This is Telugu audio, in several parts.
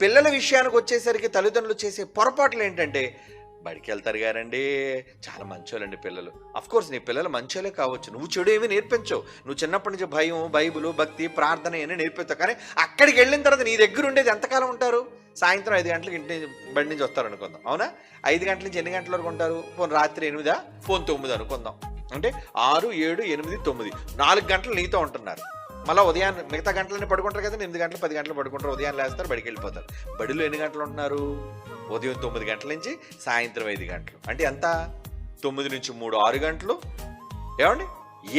పిల్లల విషయానికి వచ్చేసరికి తల్లిదండ్రులు చేసే పొరపాట్లు ఏంటంటే బడికి వెళ్తారు గారండి చాలా మంచోళ్ళండి పిల్లలు. కోర్స్ నీ పిల్లలు మంచోలే కావచ్చు. నువ్వు చెడు ఏమీ నేర్పించవు. నువ్వు చిన్నప్పటి నుంచి భయం బైబిల్ భక్తి ప్రార్థన ఇవన్నీ నేర్పిస్తావు. కానీ అక్కడికి వెళ్ళిన తర్వాత నీ దగ్గర ఉండేది ఎంతకాలం ఉంటారు? సాయంత్రం ఐదు గంటలకు ఇంటి నుంచి బడి నుంచి వస్తారు అనుకుందాం. అవునా? ఐదు గంటల నుంచి ఎన్ని గంటల వరకు ఉంటారు? ఫోన్ రాత్రి ఎనిమిదా? ఫోన్ తొమ్మిది అనుకుందాం. అంటే ఆరు ఏడు ఎనిమిది తొమ్మిది. నాలుగు గంటలు నీతో ఉంటున్నారు. మళ్ళీ ఉదయం మిగతా గంటలన్నీ పడుకుంటారు కదా ఎనిమిది గంటలు పది గంటలు పడుకుంటారు. ఉదయం లేస్తారు బడికి వెళ్ళిపోతారు. బడిలో ఎన్ని గంటలు ఉంటున్నారు? ఉదయం తొమ్మిది గంటల నుంచి సాయంత్రం ఐదు గంటలు. అంటే ఎంత? తొమ్మిది నుంచి మూడు ఆరు గంటలు. ఏమండి?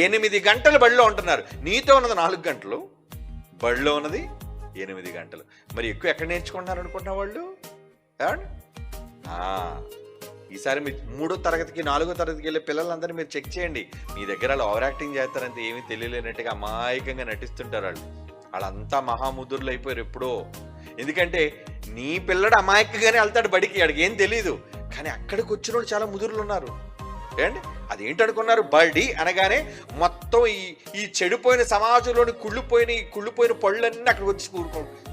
ఎనిమిది గంటలు బడిలో ఉంటున్నారు. నీతో ఉన్నది నాలుగు గంటలు. బడిలో ఉన్నది ఎనిమిది గంటలు. మరి ఎక్కువ ఎక్కడ నేర్చుకుంటున్నారు అనుకుంటున్న వాళ్ళు? ఏమండి? ఈసారి మీరు మూడో తరగతికి నాలుగో తరగతికి వెళ్ళే పిల్లలందరినీ మీరు చెక్ చేయండి. మీ దగ్గర వాళ్ళు ఓవర్ యాక్టింగ్ చేస్తారంటే ఏమీ తెలియలేనట్టుగా అమాయకంగా నటిస్తుంటారు వాళ్ళు. వాళ్ళంతా మహాముదురులు అయిపోయారు ఎప్పుడో. ఎందుకంటే నీ పిల్లడు అమాయకంగానే వెళ్తాడు బడికి వాడికి ఏం తెలియదు కానీ అక్కడికి వచ్చిన వాళ్ళు చాలా ముదురులు ఉన్నారు. ఏండి అదేంటనుకున్నారు బడి అనగానే మొత్తం ఈ ఈ చెడిపోయిన సమాజంలోని కుళ్ళిపోయిన ఈ కుళ్ళిపోయిన పళ్ళన్నీ అక్కడికి వచ్చి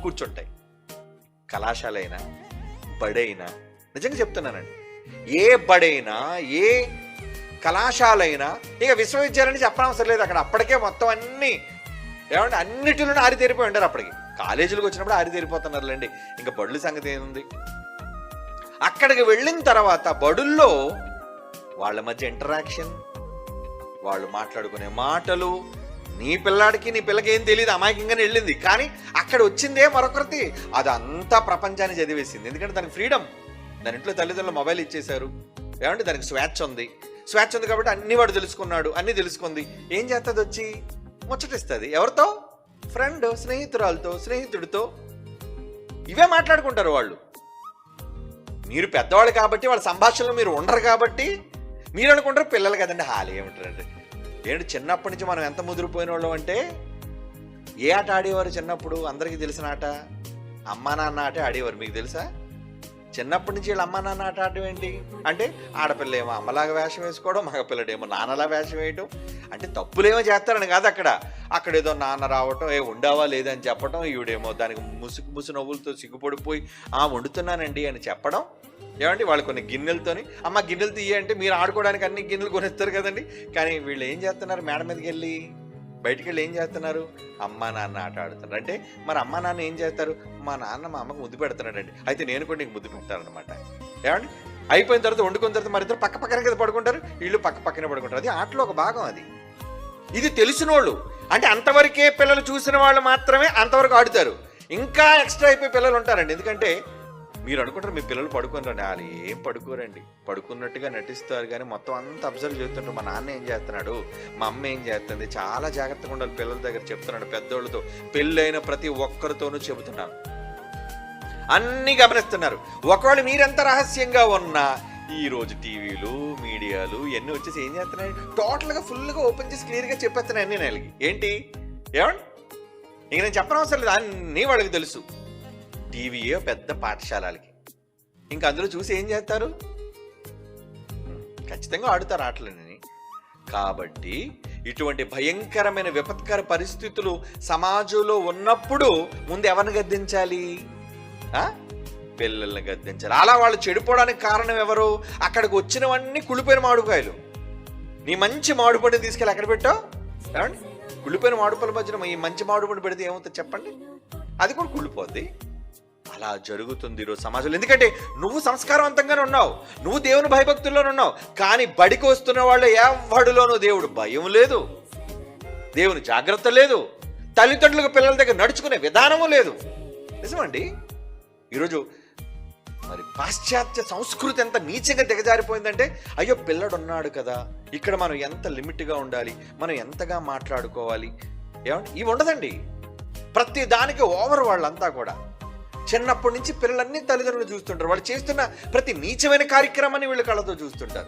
కూర్చుంటాయి. కళాశాల అయినా బడైనా నిజంగా చెప్తున్నానండి. ఏ బడైనా ఏ కళాశాలైనా ఇక విశ్వవిద్యాలయం చెప్పనవసరం లేదు. అక్కడ అప్పటికే మొత్తం అన్ని ఏమంటే అన్నిటిలోనూ ఆరితేరిపోయి ఉంటారు అప్పటికి. కాలేజీలకు వచ్చినప్పుడు ఆరితేరిపోతున్నారులేండి ఇంకా బడుల సంగతి ఏముంది? అక్కడికి వెళ్ళిన తర్వాత బడుల్లో వాళ్ళ మధ్య ఇంటరాక్షన్ వాళ్ళు మాట్లాడుకునే మాటలు నీ పిల్లాడికి నీ పిల్లకి ఏం తెలియదు అమాయకంగానే వెళ్ళింది. కానీ అక్కడ వచ్చిందే మరొకరిది. అదంతా ప్రపంచాన్ని చదివేసింది. ఎందుకంటే దానికి ఫ్రీడమ్ దాని ఇంట్లో తల్లిదండ్రులు మొబైల్ ఇచ్చేశారు. ఏమంటే దానికి స్వేచ్ఛ ఉంది? స్వేచ్ఛ ఉంది కాబట్టి అన్ని వాడు తెలుసుకున్నాడు అన్ని తెలుసుకుంది. ఏం చేస్తుంది వచ్చి? ముచ్చటిస్తుంది. ఎవరితో? ఫ్రెండ్ స్నేహితురాలతో స్నేహితుడితో. ఇవే మాట్లాడుకుంటారు వాళ్ళు. మీరు పెద్దవాళ్ళు కాబట్టి వాళ్ళ సంభాషణలో మీరు ఉండరు కాబట్టి మీరు అనుకుంటారు పిల్లలు కదండి హాలి ఏమిటారండి? ఏంటి చిన్నప్పటి నుంచి మనం ఎంత ముదిరిపోయిన వాళ్ళం అంటే ఏ ఆట ఆడేవారు చిన్నప్పుడు? అందరికీ తెలిసిన ఆట? అమ్మా నాన్న ఆటే ఆడేవారు మీకు తెలుసా? చిన్నప్పటి నుంచి వీళ్ళు అమ్మ నాన్న ఆట ఆడటం ఏంటి? అంటే ఆడపిల్ల ఏమో అమ్మలాగా వేషం వేసుకోవడం మగపిల్లడేమో నాన్నలా వేషం వేయటం. అంటే తప్పులేమో చేస్తారని కాదు అక్కడ. అక్కడ ఏదో నాన్న రావటం ఏ ఉండవా లేదని చెప్పడం ఈవిడేమో దానికి ముసుగు ముసు నవ్వులతో సిగ్గుపడిపోయి ఆ వండుతున్నానండి అని చెప్పడం. ఏమండి? వాళ్ళు కొన్ని గిన్నెలతోని అమ్మ గిన్నెలు తీయ అంటే మీరు ఆడుకోవడానికి అన్ని గిన్నెలు కొనిస్తారు కదండి. కానీ వీళ్ళు ఏం చేస్తున్నారు మేడ మీదకి వెళ్ళి? బయటికి వెళ్ళి ఏం చేస్తున్నారు? అమ్మ నాన్న ఆట ఆడుతున్నారు. అంటే మరి అమ్మ నాన్న ఏం చేస్తారు? మా నాన్న మా అమ్మకు ముద్దు పెడుతున్నాడండి. అయితే నేను కూడా నీకు ముద్దు పెడతానమాట ఏమండి? అయిపోయిన తర్వాత వండుకున్న తర్వాత మరి ఇద్దరు పక్క పక్కన కదా పడుకుంటారు? వీళ్ళు పక్క పక్కనే పడుకుంటారు. అది ఆటలో ఒక భాగం అది. ఇది తెలిసిన వాళ్ళు అంటే అంతవరకే పిల్లలు చూసిన వాళ్ళు మాత్రమే అంతవరకు ఆడుతారు. ఇంకా ఎక్స్ట్రా అయిపోయి పిల్లలు ఉంటారండి. ఎందుకంటే మీరు అనుకుంటారు మీ పిల్లలు పడుకున్నారండి వాళ్ళు ఏం పడుకోరండి. పడుకున్నట్టుగా నటిస్తారు కానీ మొత్తం అంతా అబ్జర్వ్ చేస్తుంటారు. మా నాన్న ఏం చేస్తున్నాడు? మా అమ్మ ఏం చేస్తుంది? చాలా జాగ్రత్తగా ఉండాలి పిల్లల దగ్గర చెప్తున్నాడు పెద్దోళ్ళతో. పెళ్ళైన ప్రతి ఒక్కరితోనూ చెబుతున్నాను. అన్నీ గమనిస్తున్నారు. ఒకవేళ మీరెంత రహస్యంగా ఉన్నా ఈ రోజు టీవీలు మీడియాలు ఇవన్నీ వచ్చేసి ఏం చేస్తున్నాయి? టోటల్గా ఫుల్గా ఓపెన్ చేసి క్లియర్గా చెప్పేస్తున్నాయి అన్ని నెలకి ఏంటి? ఏమండి? ఇంక నేను చెప్పనవసరం లేదు. అన్నీ వాళ్ళకి తెలుసు. టీవీయే పెద్ద పాఠశాలలకి. ఇంకా అందులో చూసి ఏం చేస్తారు? ఖచ్చితంగా ఆడుతారు ఆటలని కాబట్టి ఇటువంటి భయంకరమైన విపత్కర పరిస్థితులు సమాజంలో ఉన్నప్పుడు ముందు ఎవరిని గద్దించాలి? పిల్లల్ని గద్దించాలి. అలా వాళ్ళు చెడిపోవడానికి కారణం ఎవరు? అక్కడికి వచ్చినవన్నీ కుళ్ళిపోయిన మామిడికాయలు. నీ మంచి మామిడిపండుని తీసుకెళ్ళి ఎక్కడ పెట్టావు? ఏమండి? కుళ్ళిపోయిన మామిడిపళ్ళ మధ్యన ఈ మంచి మామిడిపండు పెడితే ఏమవుతుంది చెప్పండి? అది కూడా కుళ్ళిపోద్ది. అలా జరుగుతుంది ఈరోజు సమాజంలో. ఎందుకంటే నువ్వు సంస్కారవంతంగానే ఉన్నావు. నువ్వు దేవుని భయభక్తుల్లోనే ఉన్నావు. కానీ బడికి వస్తున్న వాళ్ళు ఎవడిలోనూ దేవుడు భయం లేదు. దేవుని జాగ్రత్త లేదు. తల్లిదండ్రులకు పిల్లల దగ్గర నడుచుకునే విధానము లేదు. నిజమండి? ఈరోజు మరి పాశ్చాత్య సంస్కృతి ఎంత నీచంగా దిగజారిపోయిందంటే అయ్యో పిల్లడు ఉన్నాడు కదా. ఇక్కడ మనం ఎంత లిమిట్గా ఉండాలి? మనం ఎంతగా మాట్లాడుకోవాలి? ఏమంటే ఇవి ఉండదండి. ప్రతి దానికి ఓవర్ వాళ్ళంతా కూడా. చిన్నప్పటి నుంచి పిల్లలన్నీ తల్లిదండ్రులు చూస్తుంటారు. వాళ్ళు చేస్తున్న ప్రతి నీచమైన కార్యక్రమాన్ని వీళ్ళు కళ్ళతో చూస్తుంటారు.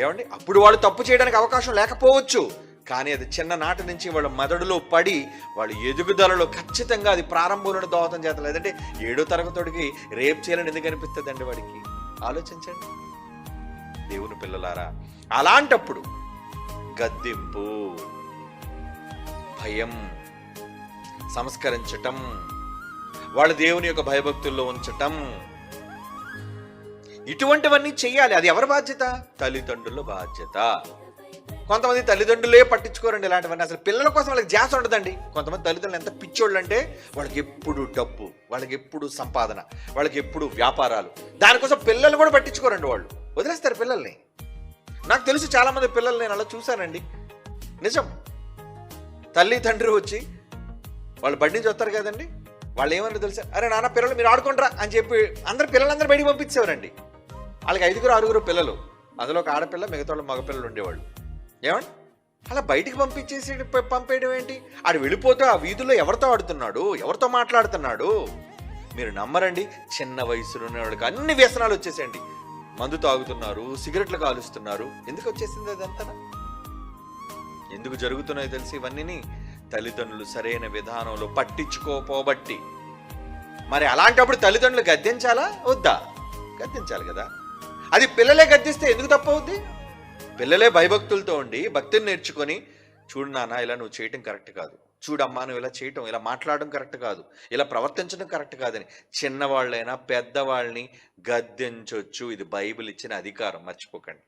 ఏమండి? అప్పుడు వాళ్ళు తప్పు చేయడానికి అవకాశం లేకపోవచ్చు. కానీ అది చిన్ననాటి నుంచి వాళ్ళ మెదడులో పడి వాళ్ళ ఎదుగుదలలో ఖచ్చితంగా అది ప్రారంభంలో దోహదం చేత లేదంటే ఏడో తరగతోడికి రేప్ చేయాలని ఎందుకు అనిపిస్తుందండి వాడికి? ఆలోచించండి. దేవుని పిల్లలారా అలాంటప్పుడు గద్దింపు భయం సంస్కరించటం వాళ్ళ దేవుని యొక్క భయభక్తుల్లో ఉంచటం. ఇటువంటివన్నీ చేయాలి అది ఎవరి బాధ్యత? తల్లిదండ్రుల బాధ్యత. కొంతమంది తల్లిదండ్రులే పట్టించుకోరండి ఇలాంటివన్నీ. అసలు పిల్లల కోసం వాళ్ళకి ధ్యాస ఉండదండి. కొంతమంది తల్లిదండ్రులు ఎంత పిచ్చోళ్ళు అంటే వాళ్ళకి ఎప్పుడు డబ్బు వాళ్ళకి ఎప్పుడు సంపాదన వాళ్ళకి ఎప్పుడు వ్యాపారాలు. దానికోసం పిల్లలు కూడా పట్టించుకోరండి వాళ్ళు. వదిలేస్తారు పిల్లల్ని. నాకు తెలుసు చాలామంది పిల్లల్ని పిల్లలు నేను అలా చూశానండి. నిజం. తల్లి తండ్రి వచ్చి వాళ్ళు బండి చూస్తారు కదండి. వాళ్ళు ఏమన్నారు తెలుసా? అరే నాన్న పిల్లలు మీరు ఆడుకుంటారా అని చెప్పి అందరు పిల్లలందరూ బయటికి పంపించేవారండి. వాళ్ళకి ఐదుగురు ఆరుగురు పిల్లలు. అందులో ఒక ఆడపిల్ల మిగతా వాళ్ళు మగపిల్లలు ఉండేవాళ్ళు. ఏమండి? అలా బయటికి పంపించేసి పంపేయడం ఏంటి? ఆడు వెళ్ళిపోతే ఆ వీధిలో ఎవరితో ఆడుతున్నాడు? ఎవరితో మాట్లాడుతున్నాడు? మీరు నమ్మరండి చిన్న వయసులో ఉన్నవాళ్ళకి అన్ని వ్యసనాలు వచ్చేసేయండి. మందు తాగుతున్నారు సిగరెట్లు కాలుస్తున్నారు. ఎందుకు వచ్చేసింది అదంతా? ఎందుకు జరుగుతున్నాయో తెలిసి ఇవన్నీ తల్లిదండ్రులు సరైన విధానంలో పట్టించుకోపోబట్టి. మరి అలాంటప్పుడు తల్లిదండ్రులు గద్దించాలా? వద్దా? గద్దించాలి కదా. అది పిల్లలే గద్దిస్తే ఎందుకు తప్పవుద్ది పిల్లలే భయభక్తులతో ఉండి భక్తిని నేర్చుకొని చూడు నాన్న ఇలా నువ్వు చేయటం కరెక్ట్ కాదు. చూడమ్మా నువ్వు ఇలా చేయటం ఇలా మాట్లాడడం కరెక్ట్ కాదు. ఇలా ప్రవర్తించడం కరెక్ట్ కాదని. చిన్నవాళ్ళైనా పెద్దవాళ్ళని గద్దించవచ్చు ఇది బైబిల్ ఇచ్చిన అధికారం. మర్చిపోకండి.